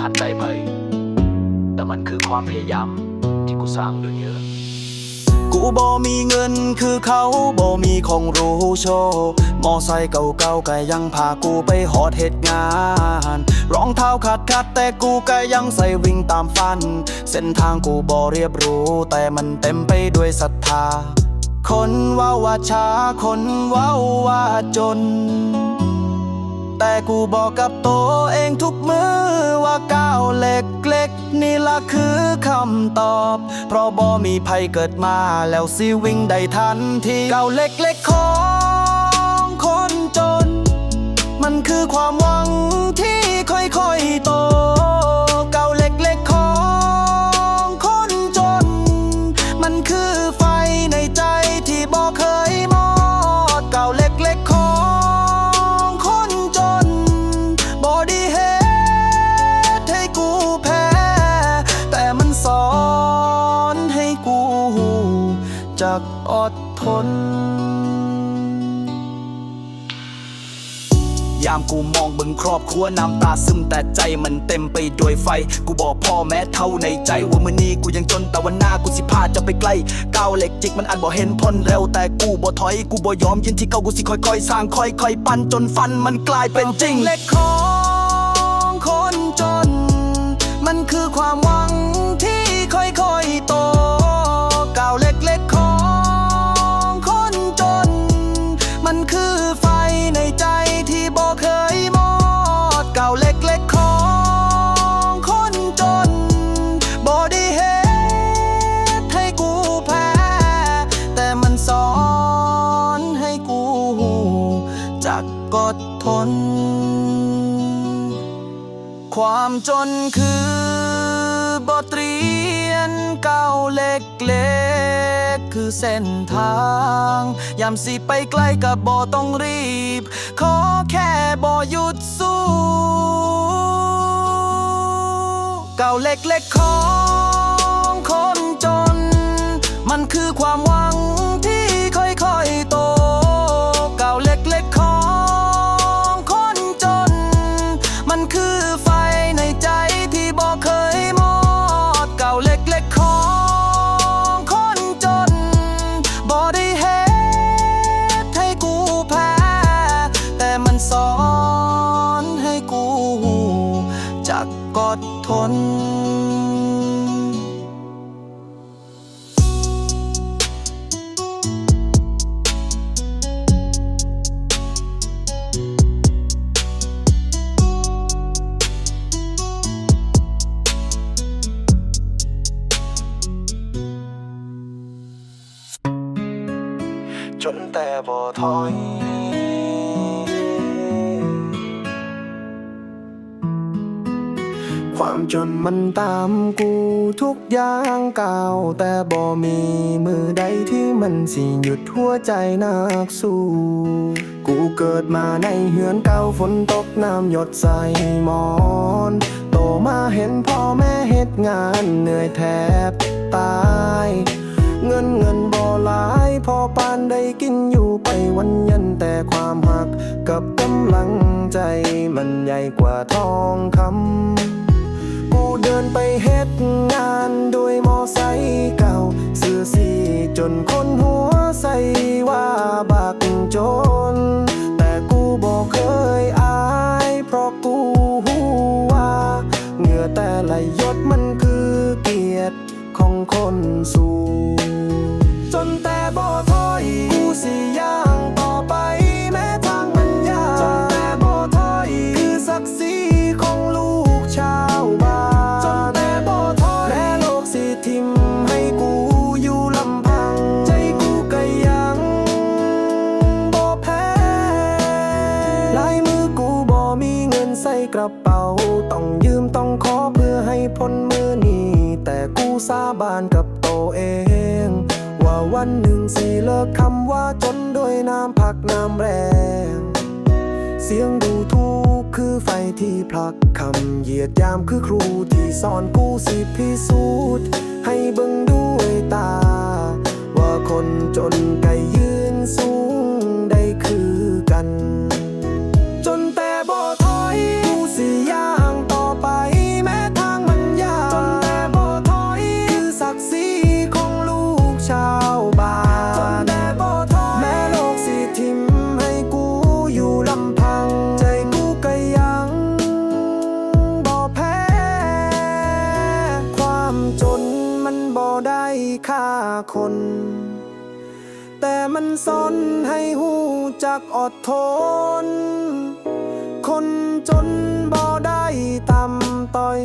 ทันใจไปแต่มันคือความพยายามที่กูสร้างด้วยเยอะ กูบ่มีเงินคือเขาบ่มีของรู้โชว์มอไซค์เก่าๆก็ยังพากูไปหอดเหตุงาน รองเท้าขาดขาดๆแต่กูก็ยังใส่วิ่งตามฝัน เส้นทางกูบ่เรียบรู้ แต่มันเต็มไปด้วยศรัทธา คนว่าว่าช้าคนว่าว่าจน แต่กูบอกกับตัวเองทุกมือว่าาวเล็กๆ นี่ละคือคำตอบ เพราะบ่มีภัยเกิดมาแล้วสิวิ่งได้ทันทีก้าวเล็กๆของคนจน มันคือความหวังที่ค่อยๆ น ยามกูมองบึงครอบครัวน้ำตาซึมแต่ใจมันเต็มไปด้วยไฟ กูบอกพ่อแม่เท่าในใจ ว่ามื้อนี้กูยังจนแต่วันหน้ากูสิพาจะไปไกลก้าวเหล็กจิกมันอาจบ่เห็นพ้นเร็วแต่กูบ่ถอย กูบ่ยอมยืนที่เก่ากูสิค่อยๆ สร้างค่อยๆ ปั้นจนฟันมันกลายเป็นจริงเล็กของคนจน มันคือความวัง จนคือบทเรียนเก่าเล็กเล็กคือเส้นทางยามสิไปไกลกับบ่ต้องรีบ ขอแค่บ่หยุดสู้ เก่าเล็กเล็กขอ ตามกูทุกอย่างก้าวแต่บ่มีมือใดที่มันสิหยุดหัวใจนักสู้กูเกิดมาในเหือนเก่าฝนตกน้ำหยดใส่หมอน โตมาเห็นพ่อแม่เฮ็ดงานเหนื่อยแทบตาย เงินเงินบ่หลายพอปานได้กินอยู่ไปวันยันแต่ความหักกับกำลังใจมันใหญ่กว่าทองคำ เดินไปเฮ็ดงานด้วยมอไซค์เก่าเสื้อสีจนคนหัวใส่ว่าบักจน แต่กูบอกเคยอายเพราะกูหูว่าเหงื่อแต่ละหยดมันคือเกียรติของคนสู่ วันหนึ่งสี่เลิกคำว่าจนด้วยน้ำพักน้ำแรง เสียงดูถูกคือไฟที่ผลักคำเหยียดยามคือครูที่สอนกูสิพิสูจน์ให้เบิ่งด้วยตา ว่าคนจนไก่ยืนสู พัง ใจกูก็ยังบ่แพ้ ความจนมันบ่ได้ฆ่าคน แต่มันสอนให้หูจักอดทน คนจนบ่ได้ต่ำต่อย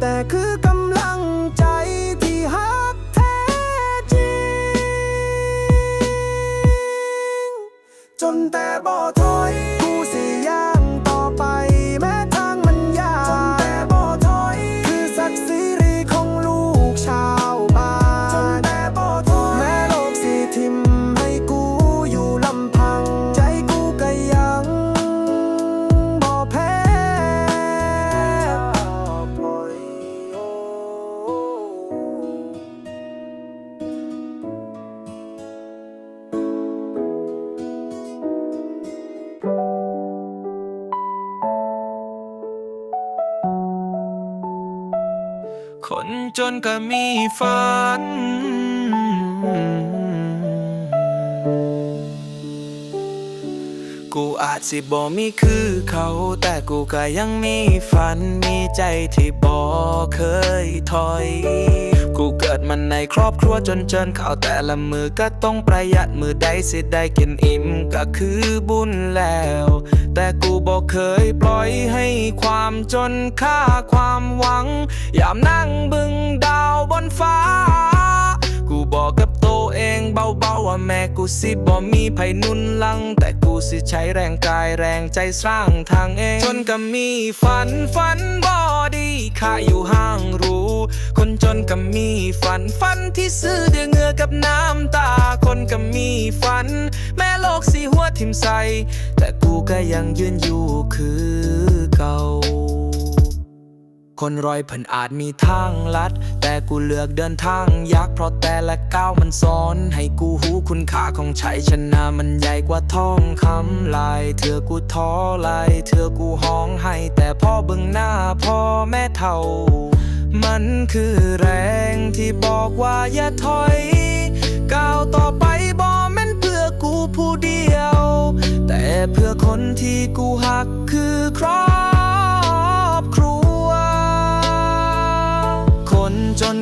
แต่คือกำลังใจที่หักแท้จริง จนแต่บ่ จนก็มีฝัน กูอาจสิบ่มีคือเขา แต่กูก็ยังมีฝัน มีใจที่บ่เคยถอย กูเกิดมันในครอบครัวจนเจนข้าวแต่ละมือก็ต้องประหยัดมือใดสิได้กินอิ่มก็คือบุญแล้ว แต่กูบอกเคยปล่อยให้ความจนค่าความหวัง ยามนั่งบึงดาวบนฟ้า กูบอกกับตัวเองเบาๆว่าแม่กูสิบ่มีไผหนุนหลัง แต่กูสิใช้แรงกายแรงใจสร้างทางเอง จนก็มีฝันฝันบ่ ดีข้าอยู่ห้างรูคนจนก็มีฝันฝันที่ซื้อด้วยเหงื่อกับน้ำตา คนก็มีฝัน แม่โลกสีหัวทิมใส แต่กูก็ยังยืนอยู่คือเก่า คนรอยเพิ่นอาจมีทางลัด แต่กูเลือกเดินทางยักเพราะแต่ละก้าวมันสอน ให้กูหูคุณค่าของชัยชนะมันใหญ่กว่าทองคำลายเธอกูท้อลายเธอกูห้องให้ แต่พ่อเบิ่งหน้าพ่อแม่เท่า มันคือแรงที่บอกว่าอย่าถอยก้าวต่อไปบ่แม่นเพื่อกูผู้เดียว แต่เพื่อคนที่กูหักคือครอบ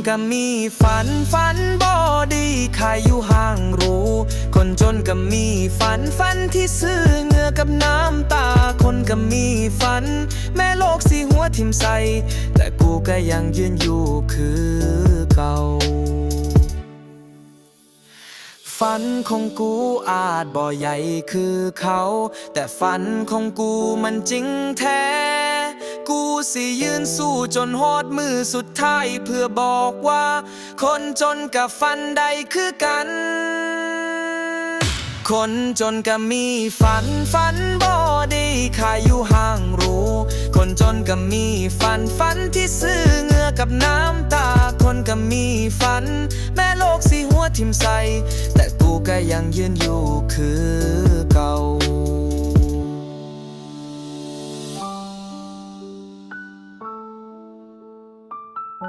ก็มีฝันฝันบ่ดีขายอยู่ห่างรู้ คนจนก็มีฝันฝันที่ซื้อเงือกับน้ำตา คนก็มีฝัน แม่โลกสีหัวทิมใสแต่กูก็ยังยืนอยู่คือเก่าฝันของกูอาจบ่ใหญ่คือเขา แต่ฝันของกูมันจริงแท้ กูสิยืนสู้จนฮอดมือสุดท้ายเพื่อบอกว่า คนจนกับฝันใดคือกัน คนจนก็มีฝันฝันบ่ดีขายอยู่ห่างรู้ คนจนก็มีฝันฝันที่ซื้อเงือกับน้ำตา คนก็มีฝัน แม่โลกสีหัวทิมใส แต่กูก็ยังยืนอยู่คือเก่า เก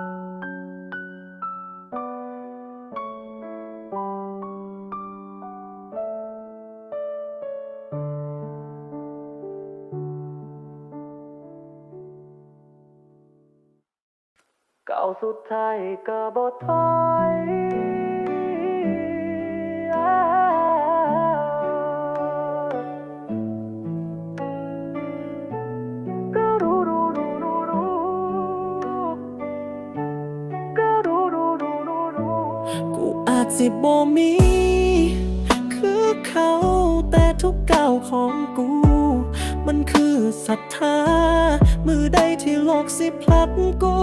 ่าสุดท้า บ่มี คือเขาแต่ทุกก้าวของกู มันคือศรัทธา มือใดที่โลกสิพลัดกู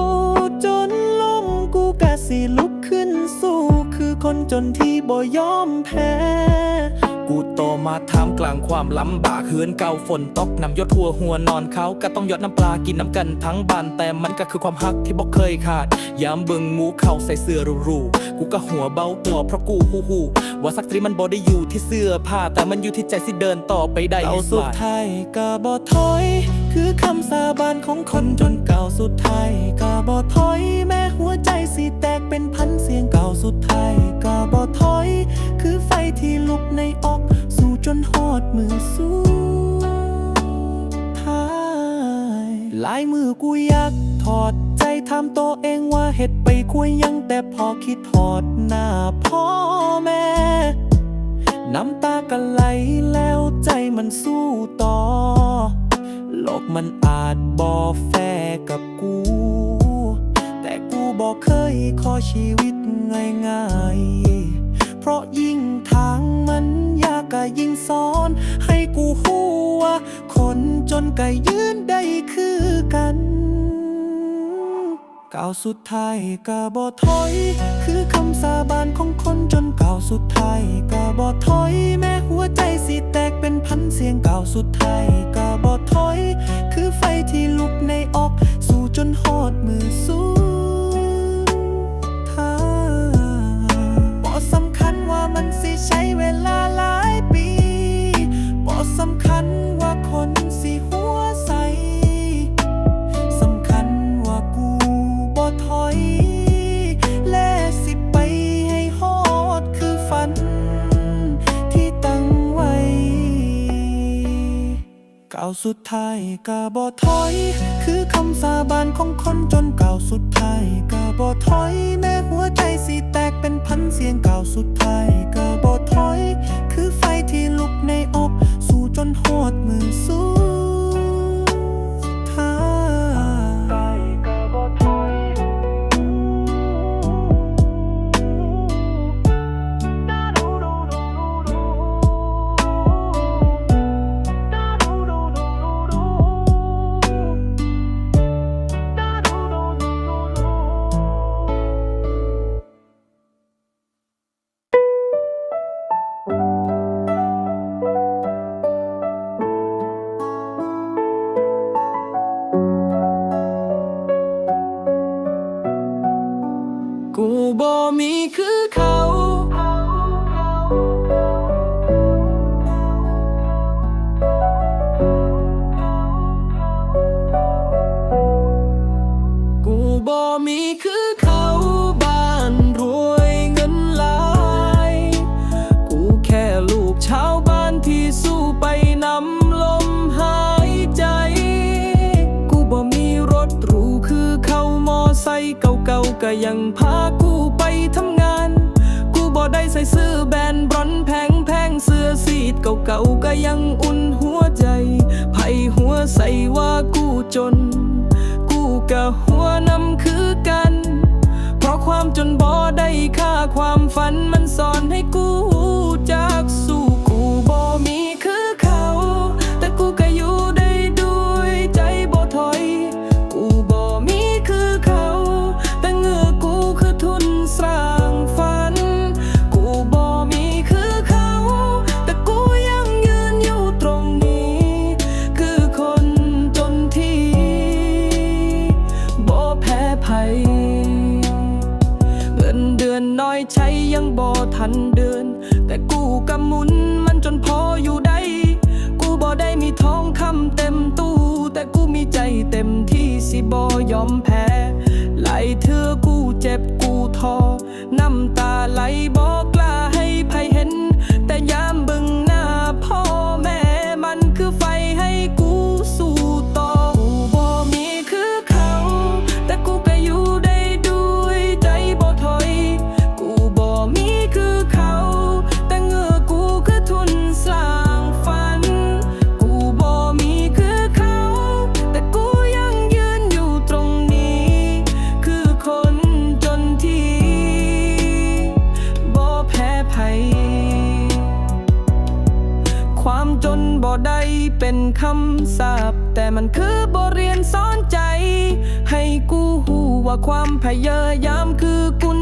จนล้มกูกะสิลุกขึ้นสู้ คือคนจนที่บ่ยอมแพ้ กูโตมาท่ามกลางความลำบากเหือนเก่าฝนตกน้ำยศหัวหัวนอนเขาก็ต้องหยดน้ำปลากินน้ำกันทั้งบ้านแต่มันก็คือความฮักที่บอกเคยขาด ยามเบิ่งหมูเข่าใส่เสื้อรูๆกูก็หัวเบาตัวเพราะกูฮู้ฮู้ว่าสักตรีมันบ่ได้อยู่ที่เสื้อผ้าแต่มันอยู่ที่ใจสิเดินต่อไปได้เก่าสุดท้ายก็บ่ถอย คือคำสาบานของคนจนเก่าสุดท้ายก็บ่ถอย แม้หัวใจสิแตกเป็นพันเสียงเก่าสุดท้ายก็บ่ถอยคือไฟ ที่ลุกในอกสู้จนหอดมือสู้ท้ายลายมือกูอยากถอดใจทามตัวเองว่าเฮ็ดไปคุยยังแต่พอคิดทอดหน้าพ่อแม่ น้ำตากันไหลแล้วใจมันสู้ต่อโลกมันอาจบอแฟกับกู แต่กูบอกเคยขอชีวิตง่ายๆ เพราะยิ่งทา งมันยาก็ยิ่งซอน ให้กูหัว คนจนก็ยืนได้คือกันก้าวสุดท้ายก็บ่ถอย คือคำสาบานของคนจนก้าวสุดท้ายก็บ่ถอย แม้หัวใจสิแตกเป็นพันเสียงก้าวสุดท้ายก็บ่ถอย คือไฟที่ลุกในอกสู่จนหอดมือสู้ทาบ่สำคัญว่ามันสิใช้ สุดท้ายกะบ่ถอย คือคำสาบานของคนจนเก่าสุดท้ายกะบ่ถอย แม้หัวใจสิแตกเป็นพันเสียงก้าสุดท้ายกะบ่ถอย คือไฟที่ลุกในอก สู่จนหอดมือสู้ ก็ยังพากูไปทำงาน กูบ่ได้ใส่เสื้อแบรนด์บรอนแพงแพงเสื้อสีดเก่าๆก็ยังอุ่นหัวใจ ไผหัวใส่ว่ากูจน กูกะหัวนำคือกัน เพราะความจนบ่ได้ค่าความฝันมันสอน ทันเดิน แต่กูกำมุนมันจนพออยู่ได้ กูบ่ได้มีทองคำเต็มตู้ แต่กูมีใจเต็มที่สิบ่ยอมแพ้ ไหลเธอกูเจ็บกูทอ น้ำตาไหลบอก คำสาบแต่มันคือบทเรียนสอนใจ ให้กูหูว่าความพยายามคือกุญ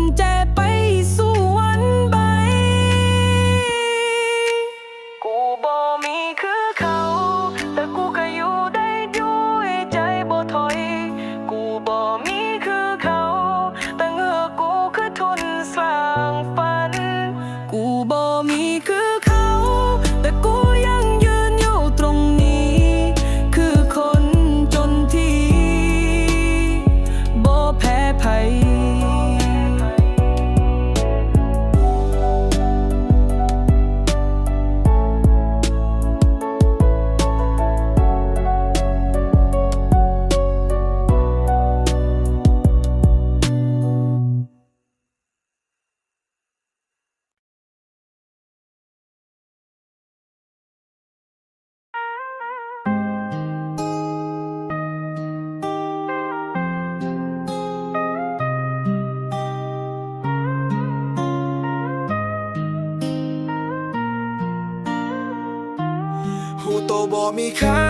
บ่มีค่า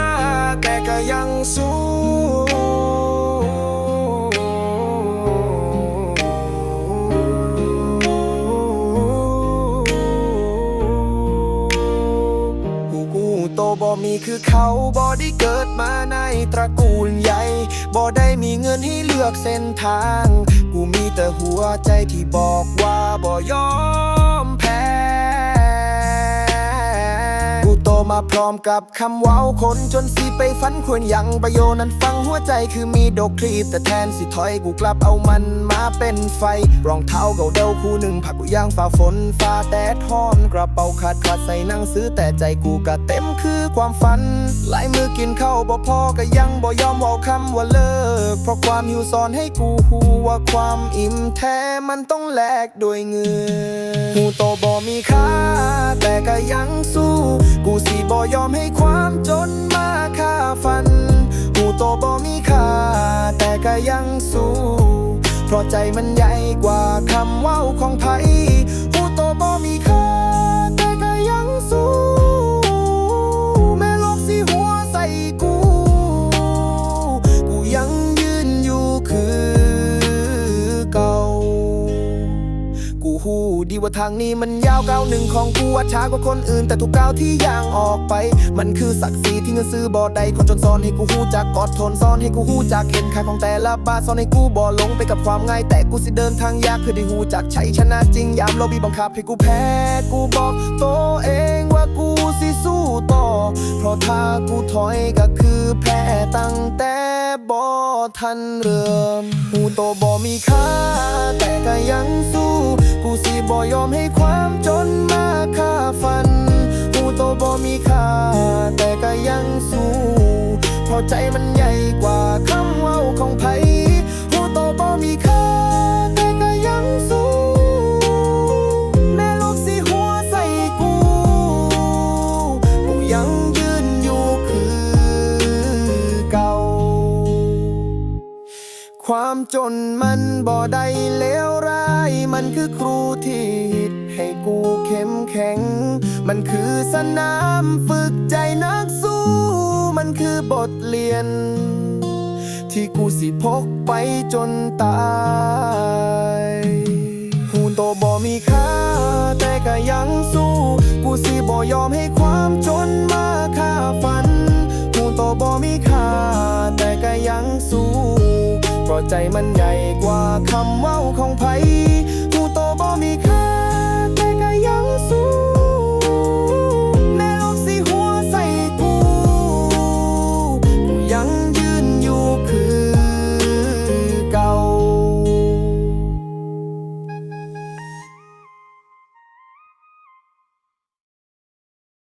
แต่ก็ยังสู้กูกูโตบ่มีคือเขาบ่ได้เกิดมาในตระกูลใหญ่บ่ได้มีเงินให้เลือกเส้นทาง กูมีแต่หัวใจที่บอกว่าบ่ยอมแพ้ มาพร้อมกับคำเว้าคนจนสิไปฝันควรยังประโยชน์นั้นฟังหัวใจคือมีดอกคลีบแต่แทนสิถอยกูกลับเอามันมาเป็นไฟ รองเท้าเก่าเดาคู่หนึ่งผักกูย่างฝ่าฝนฝ่าแดดฮ้อนกระเป๋าขาดขาดใส่นั่งซื้อแต่ใจกูก็เต็มคือความฝันหลายมือกินข้าวบ่พอก็ยังบ่ยอมเว้าคำว่าเลิก เพราะความหิวสอนให้กูหูว่าความอิ่มแท้มันต้องแลกด้วยเงินหูโตบ่มีค่าแต่ก็ยังสู้กูสที่บ่ยอมให้ความจนมาฆ่าฟัน หูโตบ่มีค่า แต่ก็ยังสู้ เพราะใจมันใหญ่กว่าคำว่าของไผหูโตบ่มีค่า แต่ก็ยังสู้ ดีว่าทางนี้มันยาวก้าวหนึ่งของกูว่าช้ากว่าคนอื่น แต่ทุกก้าวที่ย่างออกไป มันคือศักดิ์ศรีที่เงินซื้อบ่ได้คนจนสอนให้กูหูจักกอดทนสอนให้กูหูจักเห็นค่าของแต่ละบาทสอนให้กูบ่หลงไปกับความง่ายแต่กูสิเดินทางยากเพื่อได้หูจักใชัยชนะจริงยามโลบีบังคับให้กูแพ้กูบอกตัวเองว่ากูสิสู้ต่อ เพราะถ้ากูถอยก็คือแพ้ตั้งแต่ บ่ทันเริ่มหูโตบ่มีค่า แต่ก็ยังสู้ กูสิบ่ยอมให้ความจนมาฆ่าฟันหูโตบ่มีค่า แต่ก็ยังสู้เพราะใจมันใหญ่กว่าคำเว้าของไผ จนมันบ่ได้เลวร้าย มันคือครูที่หิดให้กูเข้มแข็ง มันคือสนามฝึกใจนักสู้ มันคือบทเรียน ที่กูสิพกไปจนตาย ใจมันใหญ่กว่าคำเว้าของไผ